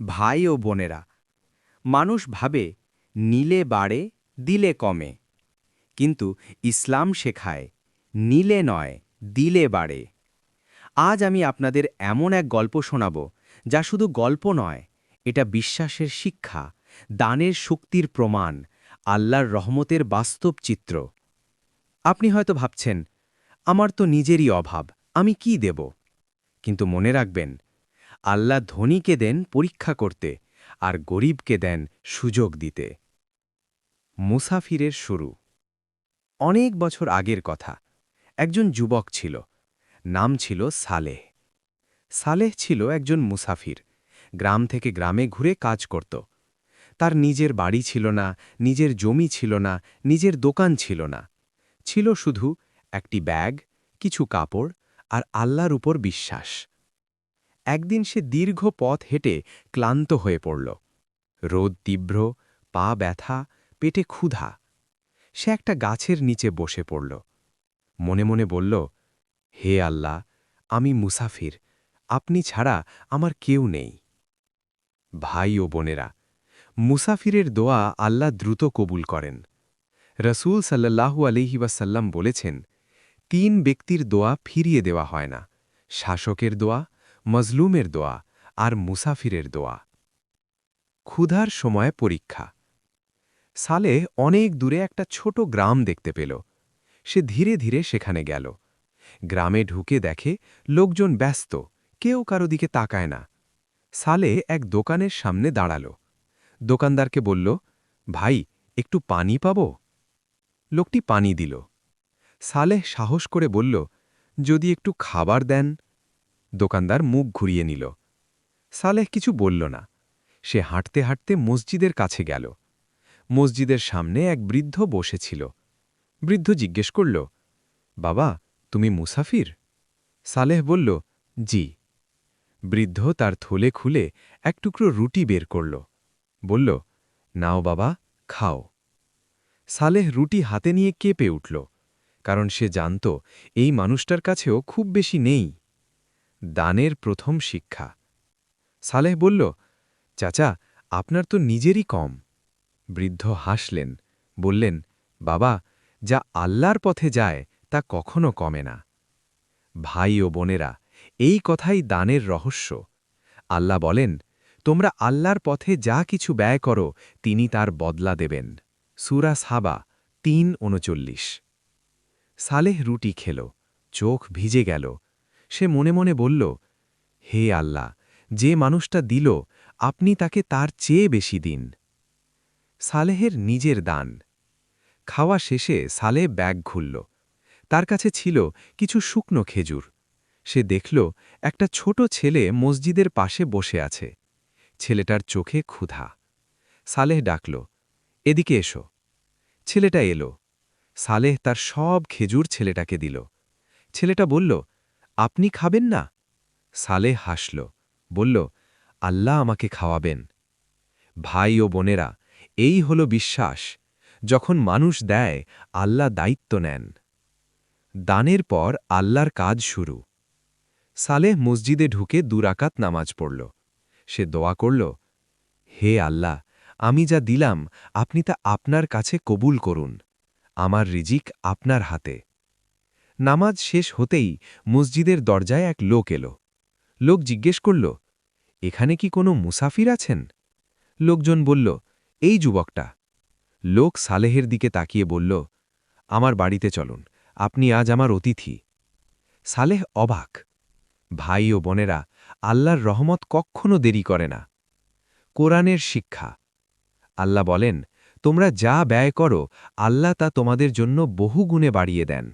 ভাই ও বোনেরা, মানুষ ভাবে, নিলে বাড়ে, দিলে কমে। কিন্তু ইসলাম শেখায়, নিলে নয়, দিলে বাড়ে। আজ আমি আপনাদের এমন এক গল্প শোনাব, যা শুধু গল্প নয়, এটা বিশ্বাসের শিক্ষা, দানের শক্তির প্রমাণ, আল্লাহর রহমতের বাস্তব চিত্র। আপনি হয়তো ভাবছেন, আমার তো নিজেরই অভাব, আমি কি দেব? কিন্তু মনে রাখবেন আল্লাহ ধনীকে দেন পরীক্ষা করতে আর গরিবকে দেন সুযোগ দিতে। মুসাফিরের শুরু। অনেক বছর আগের কথা। একজন যুবক ছিল। নাম ছিল সালেহ। সালেহ ছিল একজন মুসাফির। গ্রাম থেকে গ্রামে ঘুরে কাজ করত। তার নিজের বাড়ি ছিল না, নিজের জমি ছিল না, নিজের দোকান ছিল না। ছিল শুধু একটি ব্যাগ, কিছু কাপড় আর আল্লাহর উপর বিশ্বাস। একদিন সে দীর্ঘ পথ হেঁটে ক্লান্ত হয়ে পড়ল। রোদ তীব্র, পা ব্যথা, পেটে ক্ষুধা। সে একটা গাছের নিচে বসে পড়ল। মনে মনে বলল, হে আল্লাহ, আমি মুসাফির। আপনি ছাড়া আমার কেউ নেই। ভাই ও বোনেরা, মুসাফিরের দোয়া আল্লাহ দ্রুত কবুল করেন। রসুল সাল্লাহু আলহি ওয়াসাল্লাম বলেছেন, তিন ব্যক্তির দোয়া ফিরিয়ে দেওয়া হয় না। শাসকের দোয়া মজলুমের দোয়া আর মুসাফিরের দোয়া। ক্ষুধার সময় পরীক্ষা। সালে অনেক দূরে একটা ছোট গ্রাম দেখতে পেল। সে ধীরে ধীরে সেখানে গেল। গ্রামে ঢুকে দেখে লোকজন ব্যস্ত, কেউ কারও দিকে তাকায় না। সালে এক দোকানের সামনে দাঁড়াল। দোকানদারকে বলল, ভাই, একটু পানি পাব? লোকটি পানি দিল। সালেহ সাহস করে বলল, যদি একটু খাবার দেন দোকানদার মুখ ঘুরিয়ে নিল। সালেহ কিছু বলল না। সে হাঁটতে হাঁটতে মসজিদের কাছে গেল। মসজিদের সামনে এক বৃদ্ধ বসেছিল। বৃদ্ধ জিজ্ঞেস করল, বাবা, তুমি মুসাফির? সালেহ বলল, জি। বৃদ্ধ তার থলে খুলে এক টুকরো রুটি বের করল। বলল, নাও বাবা, খাও। সালেহ রুটি হাতে নিয়ে কেঁপে উঠল, কারণ সে জানত এই মানুষটার কাছেও খুব বেশি নেই। দানের প্রথম শিক্ষা। সালেহ বলল, চাচা, আপনার তো নিজেরই কম। বৃদ্ধ হাসলেন, বললেন, বাবা, যা আল্লাহর পথে যায়, তা কখনো কমে না। ভাই ও বোনেরা, এই কথাই দানের রহস্য। আল্লাহ বলেন, তোমরা আল্লাহর পথে যা কিছু ব্যয় করো, তিনি তার বদলা দেবেন। সুরা সাবা তিন উনচল্লিশ। সালেহ রুটি খেল, চোখ ভিজে গেল সে মনে মনে বলল, হে আল্লাহ, যে মানুষটা দিল, আপনি তাকে তার চেয়ে বেশি দিন। সালেহের নিজের দান। খাওয়া শেষে সালে ব্যাগ খুলল। তার কাছে ছিল কিছু শুকনো খেজুর। সে দেখল, একটা ছোট ছেলে মসজিদের পাশে বসে আছে। ছেলেটার চোখে ক্ষুধা। সালেহ ডাকল, এদিকে এসো। ছেলেটা এলো। সালেহ তার সব খেজুর ছেলেটাকে দিল। ছেলেটা বলল আপনি খাবেন না? সালেহ হাসল, বলল, আল্লাহ আমাকে খাওয়াবেন। ভাই ও বোনেরা, এই হল বিশ্বাস, যখন মানুষ দেয়, আল্লাহ দায়িত্ব নেন। দানের পর আল্লাহর কাজ শুরু। সালেহ মসজিদে ঢুকে দুরাকাত নামাজ পড়ল। সে দোয়া করল, হে আল্লাহ, আমি যা দিলাম, আপনি তা আপনার কাছে কবুল করুন। আমার রিজিক আপনার হাতে। নামাজ শেষ হতেই মসজিদের দরজায় এক লোক এলো। লোক জিজ্ঞেস করল, এখানে কি কোনো মুসাফির আছেন? লোকজন বলল, এই যুবকটা। লোক সালেহের দিকে তাকিয়ে বলল, আমার বাড়িতে চলুন, আপনি আজ আমার অতিথি। সালেহ অবাক, ভাই ও বোনেরা, আল্লাহর রহমত কখনো দেরি করে না। কোরআনের শিক্ষা। আল্লাহ বলেন, তোমরা যা ব্যয় করো, আল্লাহ তা তোমাদের জন্য বহু গুণে বাড়িয়ে দেন।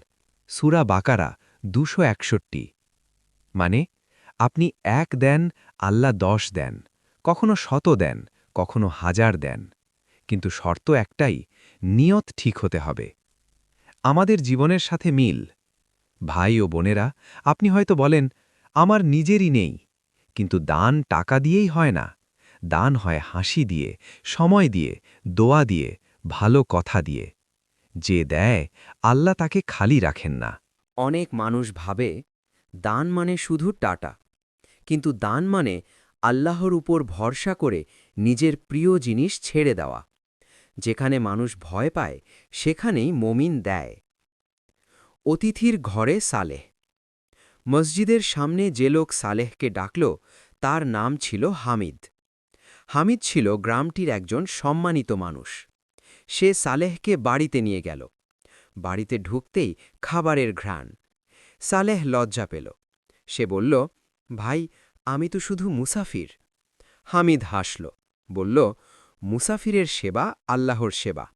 সুরা বাকারা দুশো একষট্টি। মানে আপনি এক দেন, আল্লাহ দশ দেন, কখনো শত দেন, কখনো হাজার দেন। কিন্তু শর্ত একটাই, নিয়ত ঠিক হতে হবে। আমাদের জীবনের সাথে মিল। ভাই ও বোনেরা, আপনি হয়তো বলেন, আমার নিজেরই নেই। কিন্তু দান টাকা দিয়েই হয় না। দান হয় হাসি দিয়ে, সময় দিয়ে, দোয়া দিয়ে, ভালো কথা দিয়ে। যে দেয়, আল্লাহ তাকে খালি রাখেন না। অনেক মানুষ ভাবে, দান মানে শুধু টাটা। কিন্তু দান মানে আল্লাহর উপর ভরসা করে নিজের প্রিয় জিনিস ছেড়ে দেওয়া। যেখানে মানুষ ভয় পায়, সেখানেই মমিন দেয়। অতিথির ঘরে সালেহ। মসজিদের সামনে যে লোক সালেহকে ডাকল, তার নাম ছিল হামিদ। হামিদ ছিল গ্রামটির একজন সম্মানিত মানুষ। সে সালেহকে বাড়িতে নিয়ে গেল। বাড়িতে ঢুকতেই খাবারের ঘ্রাণ। সালেহ লজ্জা পেল। সে বলল, ভাই, আমি তো শুধু মুসাফির। হামিদ হাসল, বলল, মুসাফিরের সেবা আল্লাহর সেবা।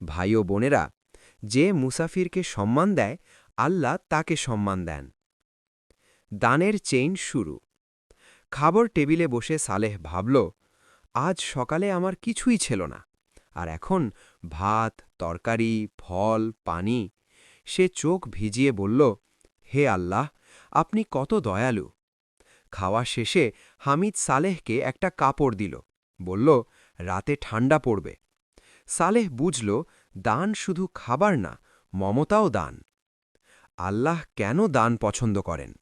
ভাই ও বোনেরা, যে মুসাফিরকে সম্মান দেয়, আল্লাহ তাকে সম্মান দেন। দানের চেইন শুরু। খাবার টেবিলে বসে সালেহ ভাবল, আজ সকালে আমার কিছুই ছিল না। আর এখন ভাত, তরকারি, ফল, পানি। সে চোখ ভিজিয়ে বলল, হে আল্লাহ, আপনি কত দয়ালু। খাওয়া শেষে হামিদ সালেহকে একটা কাপড় দিল। বলল, রাতে ঠান্ডা পড়বে। সালেহ বুঝল, দান শুধু খাবার না, মমতাও দান। আল্লাহ কেন দান পছন্দ করেন?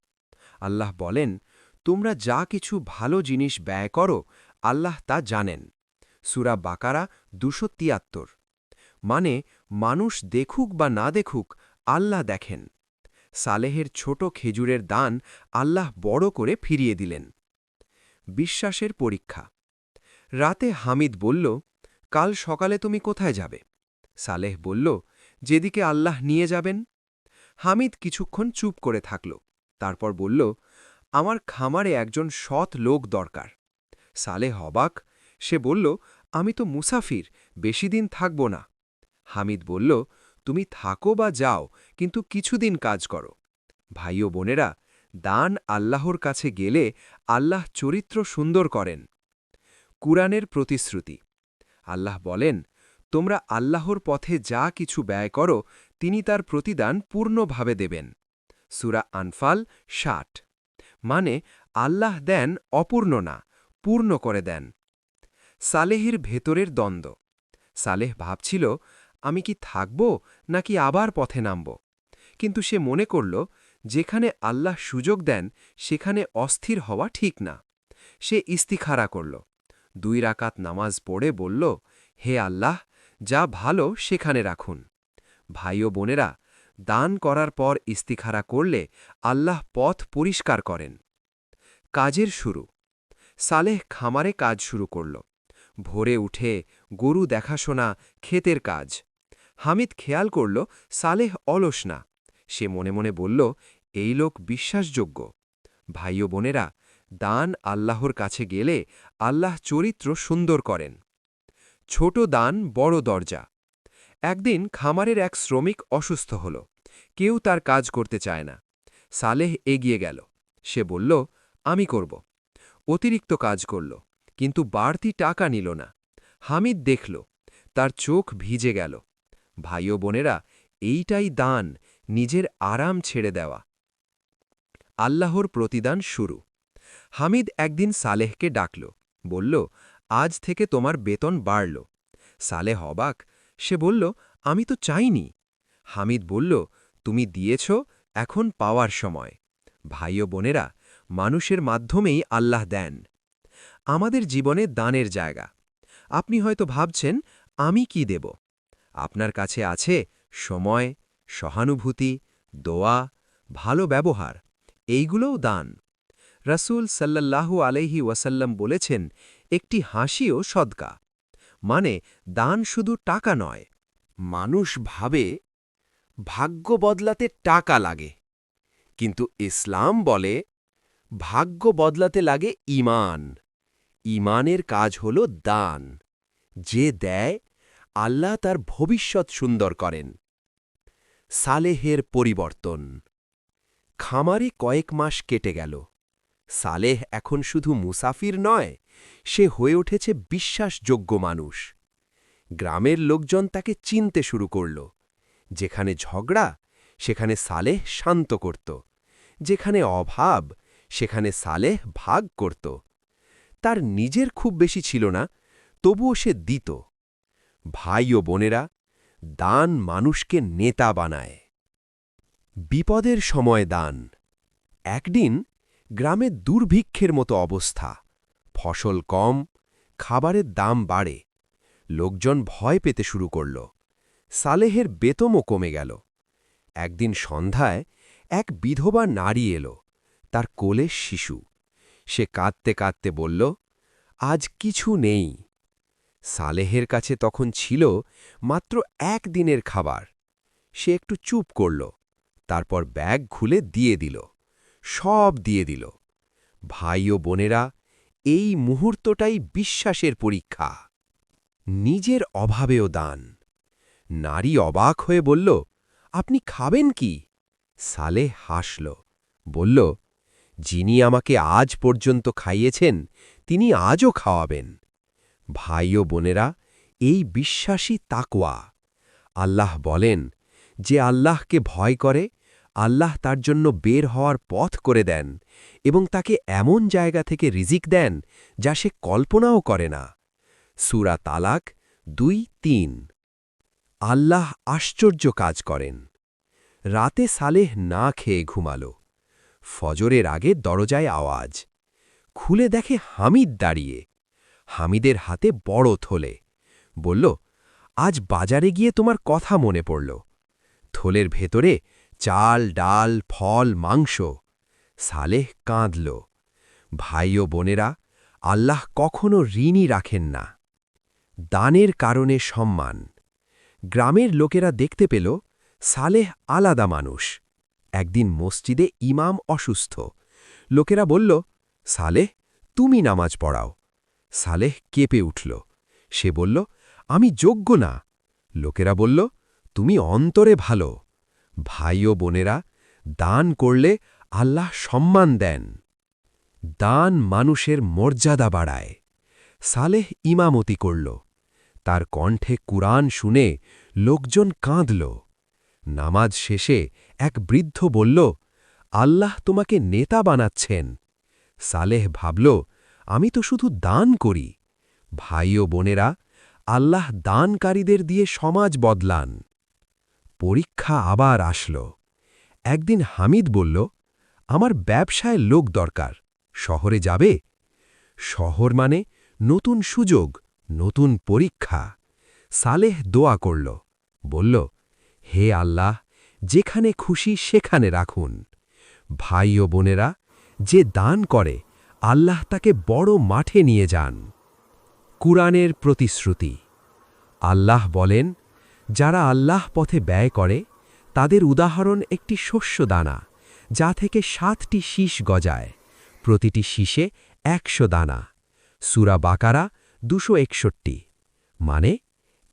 আল্লাহ বলেন, তোমরা যা কিছু ভালো জিনিস ব্যয় করো, আল্লাহ তা জানেন। সুরা বাকারা দুশো তিয়াত্তর। মানে মানুষ দেখুক বা না দেখুক, আল্লাহ দেখেন। সালেহের ছোট খেজুরের দান আল্লাহ বড় করে ফিরিয়ে দিলেন। বিশ্বাসের পরীক্ষা। রাতে হামিদ বলল, কাল সকালে তুমি কোথায় যাবে? সালেহ বলল, যেদিকে আল্লাহ নিয়ে যাবেন। হামিদ কিছুক্ষণ চুপ করে থাকল। তারপর বলল, আমার খামারে একজন সৎ লোক দরকার। সালেহ অবাক সে বলল, আমি তো মুসাফির, বেশি দিন থাকব না। হামিদ বলল, তুমি থাকো বা যাও, কিন্তু কিছুদিন কাজ করো। ভাই ও বোনেরা, দান আল্লাহর কাছে গেলে আল্লাহ চরিত্র সুন্দর করেন। কুরআনের প্রতিশ্রুতি। আল্লাহ বলেন, তোমরা আল্লাহর পথে যা কিছু ব্যয় করো, তিনি তার প্রতিদান পূর্ণভাবে দেবেন। সুরা আনফাল ষাট। মানে আল্লাহ দেন অপূর্ণ না, পূর্ণ করে দেন। সালেহের ভেতরের দ্বন্দ্ব। সালেহ ভাবছিল, আমি কি থাকব নাকি আবার পথে নামব? কিন্তু সে মনে করল, যেখানে আল্লাহ সুযোগ দেন, সেখানে অস্থির হওয়া ঠিক না। সে ইস্তিখারা করল। দুই রাকাত নামাজ পড়ে বলল, হে আল্লাহ, যা ভালো সেখানে রাখুন। ভাই ও বোনেরা, দান করার পর ইস্তিখারা করলে আল্লাহ পথ পরিষ্কার করেন। কাজের শুরু। সালেহ খামারে কাজ শুরু করল। ভোরে উঠে গরু দেখাশোনা, ক্ষেতের কাজ। হামিদ খেয়াল করল সালেহ অলস না। সে মনে মনে বলল, এই লোক বিশ্বাসযোগ্য। ভাই বোনেরা, দান আল্লাহর কাছে গেলে আল্লাহ চরিত্র সুন্দর করেন। ছোট দান বড় দরজা। একদিন খামারের এক শ্রমিক অসুস্থ হল। কেউ তার কাজ করতে চায় না। সালেহ এগিয়ে গেল। সে বলল, আমি করব। অতিরিক্ত কাজ করল। কিন্তু বাড়তি টাকা নিল না। হামিদ দেখল, তার চোখ ভিজে গেল। ভাই ও বোনেরা, এইটাই দান, নিজের আরাম ছেড়ে দেওয়া। আল্লাহর প্রতিদান শুরু। হামিদ একদিন সালেহকে ডাকল, বলল, আজ থেকে তোমার বেতন বাড়ল। সালেহ অবাক, সে বলল, আমি তো চাইনি। হামিদ বলল, তুমি দিয়েছ, এখন পাওয়ার সময়। ভাই ও বোনেরা, মানুষের মাধ্যমেই আল্লাহ দেন। আমাদের জীবনে দানের জায়গা। আপনি হয়তো ভাবছেন, আমি কি দেব? আপনার কাছে আছে সময়, সহানুভূতি, দোয়া, ভালো ব্যবহার, এইগুলোও দান। রাসূল সাল্লাল্লাহু আলাইহি ওয়াসাল্লাম বলেছেন, একটি হাসিও সদকা। মানে দান শুধু টাকা নয়, মানুষ ভাবে ভাগ্য বদলাতে টাকা লাগে। কিন্তু ইসলাম বলে, ভাগ্য বদলাতে লাগে ইমান। ইমানের কাজ হল দান। যে দেয়, আল্লাহ তার ভবিষ্যৎ সুন্দর করেন। সালেহের পরিবর্তন। খামারে কয়েক মাস কেটে গেল। সালেহ এখন শুধু মুসাফির নয়, সে হয়ে উঠেছে বিশ্বাসযোগ্য মানুষ। গ্রামের লোকজন তাকে চিনতে শুরু করল। যেখানে ঝগড়া, সেখানে সালেহ শান্ত করত। যেখানে অভাব, সেখানে সালেহ ভাগ করত। তার নিজের খুব বেশি ছিল না, তবুও সে দিত। ভাই ও বোনেরা দান মানুষকে নেতা বানায়। বিপদের সময় দান। একদিন গ্রামে দুর্ভিক্ষের মতো অবস্থা। ফসল কম, খাবারের দাম বাড়ে। লোকজন ভয় পেতে শুরু করল। সালেহের বেতমও কমে গেল। একদিন সন্ধ্যায় এক বিধবা নারী এলো, তার কোলে শিশু। সে কাঁদতে কাঁদতে বলল, আজ কিছু নেই। সালেহের কাছে তখন ছিল মাত্র এক দিনের খাবার। সে একটু চুপ করল, তারপর ব্যাগ খুলে দিয়ে দিল, সব দিয়ে দিল। ভাই ও বোনেরা, এই মুহূর্তটাই বিশ্বাসের পরীক্ষা। নিজের অভাবেও দান। নারী অবাক হয়ে বলল, আপনি খাবেন কি? সালে হাসল, বলল যিনি আমাকে আজ পর্যন্ত খাইয়েছেন, তিনি আজও খাওয়াবেন। ভাই ও বোনেরা, এই বিশ্বাসী তাকওয়া। আল্লাহ বলেন, যে আল্লাহকে ভয় করে, আল্লাহ তার জন্য বের হওয়ার পথ করে দেন এবং তাকে এমন জায়গা থেকে রিজিক দেন যা সে কল্পনাও করে না। সুরা তালাক দুই তিন। আল্লাহ আশ্চর্য কাজ করেন। রাতে সালেহ না খেয়ে ঘুমাল। ফজরের আগে দরজায় আওয়াজ। খুলে দেখে হামিদ দাঁড়িয়ে। হামিদের হাতে বড় থলে। বলল, আজ বাজারে গিয়ে তোমার কথা মনে পড়ল। থলের ভেতরে চাল, ডাল, ফল, মাংস। সালেহ কাঁদল। ভাই ও বোনেরা, আল্লাহ কখনো ঋণই রাখেন না। দানের কারণে সম্মান। গ্রামের লোকেরা দেখতে পেল, সালেহ আলাদা মানুষ। একদিন মসজিদে ইমাম অসুস্থ। লোকেরা বলল, সালেহ, তুমি নামাজ পড়াও। সালেহ কেঁপে উঠল। সে বলল, আমি যোগ্য না। লোকেরা বলল, তুমি অন্তরে ভালো। ভাই ও বোনেরা, দান করলে আল্লাহ সম্মান দেন। দান মানুষের মর্যাদা বাড়ায়। সালেহ ইমামতি করল। তার কণ্ঠে কুরআন শুনে লোকজন কাঁদল। নামাজ শেষে এক বৃদ্ধ বলল, আল্লাহ তোমাকে নেতা বানাচ্ছেন। সালেহ ভাবল, আমি তো শুধু দান করি। ভাই ও বোনেরা, আল্লাহ দানকারীদের দিয়ে সমাজ বদলান। পরীক্ষা আবার আসল। একদিন হামিদ বলল, আমার ব্যবসায় লোক দরকার, শহরে যাবে? শহর মানে নতুন সুযোগ, নতুন পরীক্ষা। সালেহ দোয়া করল, বলল হে আল্লাহ, যেখানে খুশি সেখানে রাখুন। ভাই ও বোনেরা, যে দান করে, আল্লাহ তাকে বড় মাঠে নিয়ে যান। কুরআনের প্রতিশ্রুতি। আল্লাহ বলেন, যারা আল্লাহ পথে ব্যয় করে, তাদের উদাহরণ একটি শস্য দানা, যা থেকে সাতটি শীষ গজায়। প্রতিটি শীষে একশো দানা। সুরা বাকারা দুশো একষট্টি। মানে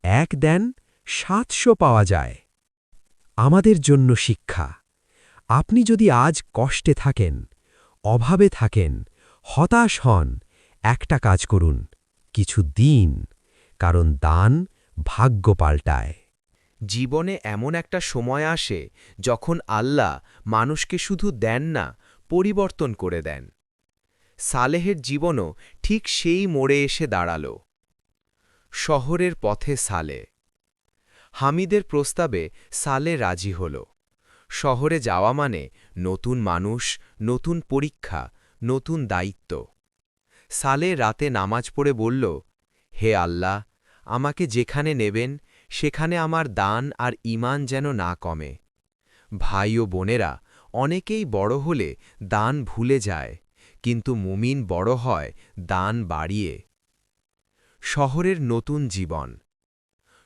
এক দেন সাতশো পাওয়া যায়। আমাদের জন্য শিক্ষা। আপনি যদি আজ কষ্টে থাকেন, অভাবে থাকেন, হতাশ হন, একটা কাজ করুন, কিছু দিন, কারণ দান ভাগ্য পাল্টায়। জীবনে এমন একটা সময় আসে যখন আল্লাহ মানুষকে শুধু দেন না, পরিবর্তন করে দেন। সালেহের জীবনও ঠিক সেই মোড়ে এসে দাঁড়াল। শহরের পথে সালে হামিদের প্রস্তাবে সালে রাজি হল। শহরে যাওয়া মানে নতুন মানুষ, নতুন পরীক্ষা, নতুন দায়িত্ব। সালে রাতে নামাজ পড়ে বলল, হে আল্লাহ, আমাকে যেখানে নেবেন, সেখানে আমার দান আর ইমান যেন না কমে। ভাই ও বোনেরা, অনেকেই বড় হলে দান ভুলে যায়, কিন্তু মুমিন বড় হয় দান বাড়িয়ে। শহরের নতুন জীবন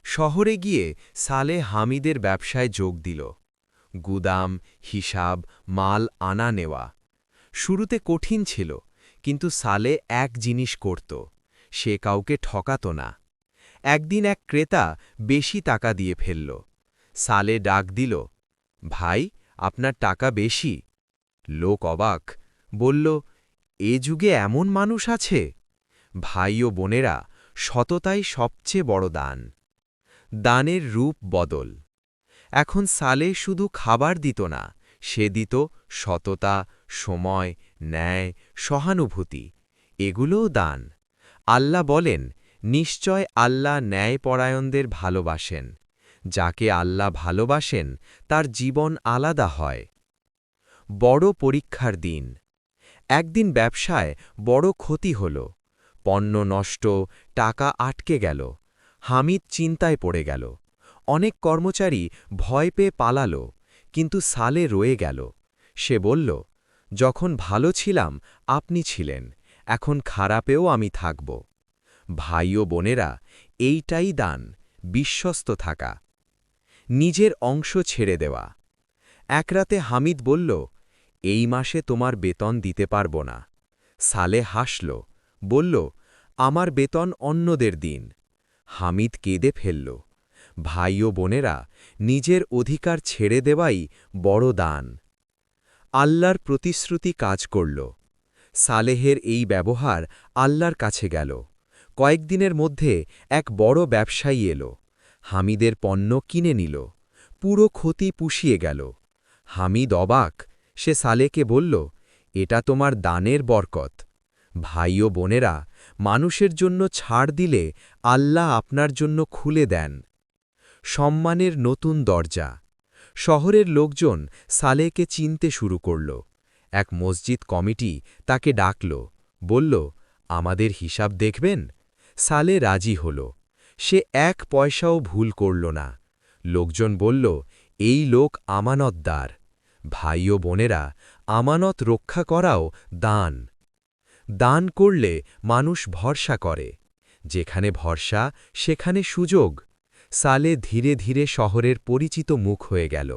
শহরে গিয়ে সালে হামিদের ব্যবসায় যোগ দিল। গুদাম, হিসাব, মাল আনা নেওয়া। শুরুতে কঠিন ছিল, কিন্তু সালে এক জিনিস করত, সে কাউকে ঠকাত না। একদিন এক ক্রেতা বেশি টাকা দিয়ে ফেলল। সালে ডাক দিল, ভাই, আপনার টাকা বেশি? লোক অবাক, বলল, এ যুগে এমন মানুষ আছে? ভাই ও বোনেরা, সততাই সবচেয়ে বড় দান। দানের রূপ বদল। এখন সালে শুধু খাবার দিত না, সে দিত সততা, সময়, ন্যায়, সহানুভূতি, এগুলোও দান। আল্লাহ বলেন, নিশ্চয় আল্লাহ ন্যায়পরায়ণদের ভালোবাসেন। যাকে আল্লাহ ভালোবাসেন, তার জীবন আলাদা হয়। বড় পরীক্ষার দিন। একদিন ব্যবসায় বড় ক্ষতি হল, পণ্য নষ্ট, টাকা আটকে গেল। হামিদ চিন্তায় পড়ে গেল। অনেক কর্মচারী ভয় পেয়ে পালালো, কিন্তু সালে রয়ে গেল। সে বলল, যখন ভালো ছিলাম, আপনি ছিলেন, এখন খারাপেও আমি থাকব। ভাই ও বোনেরা, এইটাই দান, বিশ্বস্ত থাকা। নিজের অংশ ছেড়ে দেওয়া। এক রাতে হামিদ বলল, এই মাসে তোমার বেতন দিতে পারব না। সালে হাসল, বলল, আমার বেতন অন্যদের দিন হামিদ কেঁদে ফেলল। ভাই ও বোনেরা, নিজের অধিকার ছেড়ে দেওয়াই বড় দান। আল্লাহর প্রতিশ্রুতি কাজ করল। সালেহের এই ব্যবহার আল্লাহর কাছে গেল। কয়েকদিনের মধ্যে এক বড় ব্যবসায়ী এলো। হামিদের পণ্য কিনে নিল। পুরো ক্ষতি পুষিয়ে গেল। হামিদ অবাক, সে সালেকে বলল, এটা তোমার দানের বরকত। ভাই ও বোনেরা মানুষের জন্য ছাড় দিলে আল্লাহ আপনার জন্য খুলে দেন। সম্মানের নতুন দরজা। শহরের লোকজন সালেকে চিনতে শুরু করল। এক মসজিদ কমিটি তাকে ডাকল। বলল, আমাদের হিসাব দেখবেন? সালে রাজি হল। সে এক পয়সাও ভুল করল না। লোকজন বলল, এই লোক আমানতদার। ভাই ও বোনেরা আমানত রক্ষা করাও দান। দান করলে মানুষ ভরসা করে। যেখানে ভরসা, সেখানে সুযোগ। সালে ধীরে ধীরে শহরের পরিচিত মুখ হয়ে গেল।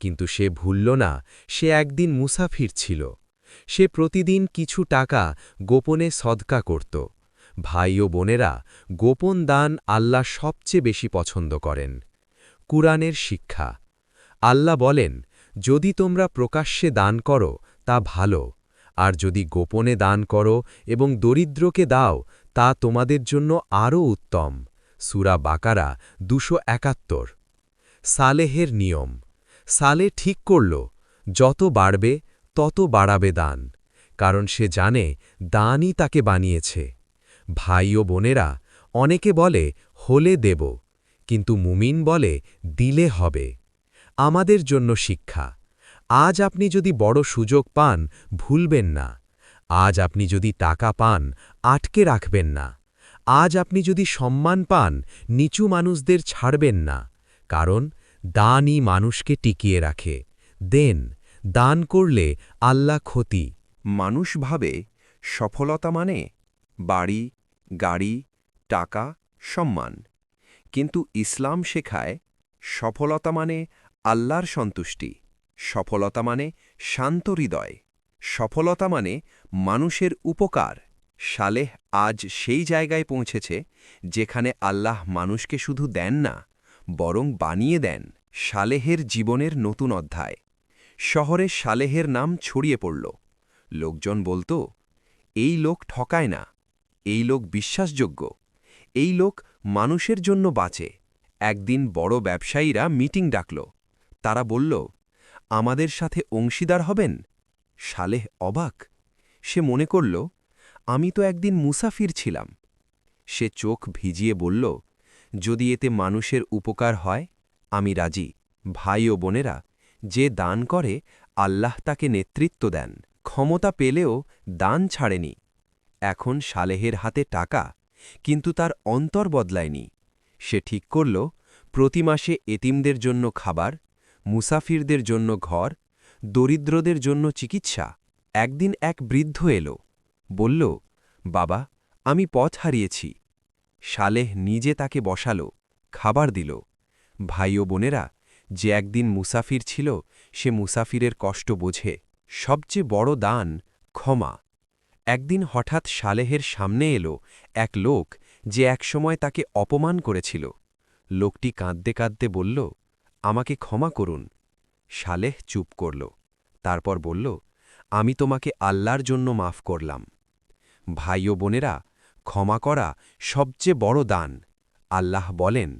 কিন্তু সে ভুলল না, সে একদিন মুসাফির ছিল। সে প্রতিদিন কিছু টাকা গোপনে সদকা করত। ভাই ও বোনেরা গোপন দান আল্লাহ সবচেয়ে বেশি পছন্দ করেন। কুরআনের শিক্ষা। আল্লাহ বলেন, যদি তোমরা প্রকাশ্যে দান করো, তা ভালো। আর যদি গোপনে দান করো এবং দরিদ্রকে দাও, তা তোমাদের জন্য আরও উত্তম। সুরা বাকারা দুশো একাত্তর। সালেহের নিয়ম। সালে ঠিক করল, যত বাড়বে, তত বাড়াবে দান, কারণ সে জানে দানই তাকে বানিয়েছে। ভাই ও বোনেরা, অনেকে বলে, হলে দেব কিন্তু মুমিন বলে, দিলে হবে আমাদের জন্য শিক্ষা। আজ আপনি যদি বড় সুযোগ পান, ভুলবেন না। আজ আপনি যদি টাকা পান, আটকে রাখবেন না। আজ আপনি যদি সম্মান পান, নিচু মানুষদের ছাড়বেন না। কারণ, দানই মানুষকে টিকিয়ে রাখে। দেন, দান করলে আল্লাহ ক্ষতি। মানুষ ভাবে, সফলতা মানে বাড়ি, গাড়ি, টাকা, সম্মান। কিন্তু ইসলাম শেখায়, সফলতা মানে আল্লাহর সন্তুষ্টি। সফলতা মানে শান্ত হৃদয়। সফলতা মানে মানুষের উপকার। সালেহ আজ সেই জায়গায় পৌঁছেছে যেখানে আল্লাহ মানুষকে শুধু দেন না, বরং বানিয়ে দেন সালেহের জীবনের নতুন অধ্যায়। শহরে সালেহের নাম ছড়িয়ে পড়ল। লোকজন বলতো, এই লোক ঠকায় না। এই লোক বিশ্বাসযোগ্য। এই লোক মানুষের জন্য বাঁচে। একদিন বড় ব্যবসায়ীরা মিটিং ডাকল। তারা বলল আমাদের সাথে অংশীদার হবেন? সালেহ অবাক। সে মনে করল, আমি তো একদিন মুসাফির ছিলাম। সে চোখ ভিজিয়ে বলল, যদি এতে মানুষের উপকার হয়, আমি রাজি। ভাই ও বোনেরা, যে দান করে, আল্লাহ তাকে নেতৃত্ব দেন। ক্ষমতা পেলেও দান ছাড়েনি। এখন সালেহের হাতে টাকা, কিন্তু তার অন্তর বদলায়নি। সে ঠিক করল, প্রতি মাসে এতিমদের জন্য খাবার মুসাফিরদের জন্য ঘর, দরিদ্রদের জন্য চিকিৎসা। একদিন এক বৃদ্ধ এলো, বলল, বাবা, আমি পথ হারিয়েছি। সালেহ নিজে তাকে বসালো, খাবার দিল। ভাই ও বোনেরা, যে একদিন মুসাফির ছিল, সে মুসাফিরের কষ্ট বোঝে। সবচেয়ে বড় দান ক্ষমা। একদিন হঠাৎ সালেহের সামনে এলো এক লোক, যে একসময় তাকে অপমান করেছিল। লোকটি কাঁদতে কাঁদতে বলল আমাকে ক্ষমা করুন। সালেহ চুপ করল। তারপর বলল, আমি তোমাকে আল্লাহর জন্য মাফ করলাম। ভাই ও বোনেরা, ক্ষমা করা সবচেয়ে বড় দান। আল্লাহ বলেন,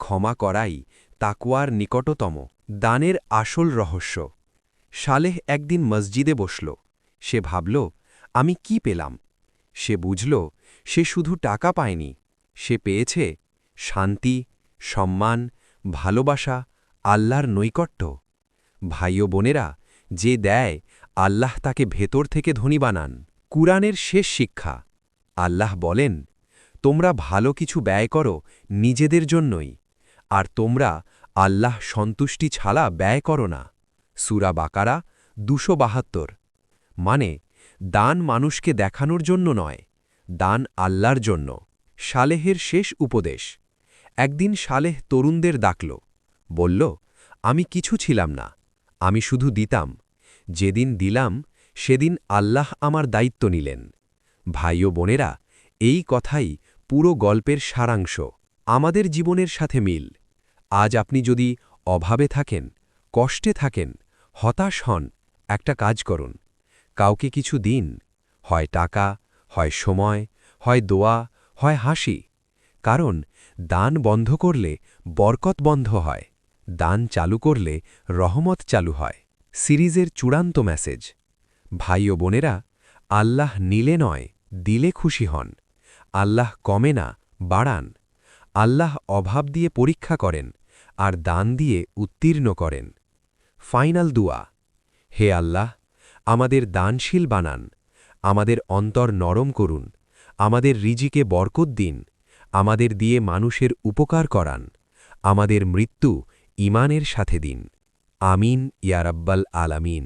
ক্ষমা করাই তাকুয়ার নিকটতম, দানের আসল রহস্য। সালেহ একদিন মসজিদে বসল। সে ভাবল, আমি কি পেলাম? সে বুঝল, সে শুধু টাকা পায়নি। সে পেয়েছে শান্তি, সম্মান ভালোবাসা আল্লাহর নৈকট্য। ভাই ও বোনেরা, যে দেয়, আল্লাহ তাকে ভেতর থেকে ধনী বানান। কুরআনের শেষ শিক্ষা, আল্লাহ বলেন, তোমরা ভালো কিছু ব্যয় করো নিজেদের জন্যই, আর তোমরা আল্লাহ সন্তুষ্টি ছাড়া ব্যয় করো না। সুরা বাকারা দুশো বাহাত্তর। মানে দান মানুষকে দেখানোর জন্য নয়, দান আল্লাহর জন্য। সালেহের শেষ উপদেশ। একদিন সালেহ তরুণদের ডাকল। বলল, আমি কিছু ছিলাম না, আমি শুধু দিতাম। যেদিন দিলাম, সেদিন আল্লাহ আমার দায়িত্ব নিলেন। ভাই ও বোনেরা, এই কথাই পুরো গল্পের সারাংশ। আমাদের জীবনের সাথে মিল। আজ আপনি যদি অভাবে থাকেন, কষ্টে থাকেন, হতাশ হন, একটা কাজ করুন। কাউকে কিছু দিন, হয় টাকা, হয় সময়, হয় দোয়া, হয় হাসি কারণ দান বন্ধ করলে বরকত বন্ধ হয়, দান চালু করলে রহমত চালু হয়। সিরিজের চূড়ান্ত মেসেজ, ভাই ও বোনেরা, আল্লাহ নিলে নয়, দিলে খুশি হন। আল্লাহ কমে না, বাড়ান। আল্লাহ অভাব দিয়ে পরীক্ষা করেন আর দান দিয়ে উত্তীর্ণ করেন। ফাইনাল দুয়া, হে আল্লাহ, আমাদের দানশীল বানান, আমাদের অন্তর নরম করুন, আমাদের রিজিকে বরকত দিন আমাদের দিয়ে মানুষের উপকার করান। আমাদের মৃত্যু ইমানের সাথে দিন। আমিন ইয়ারাব্বাল আলামিন।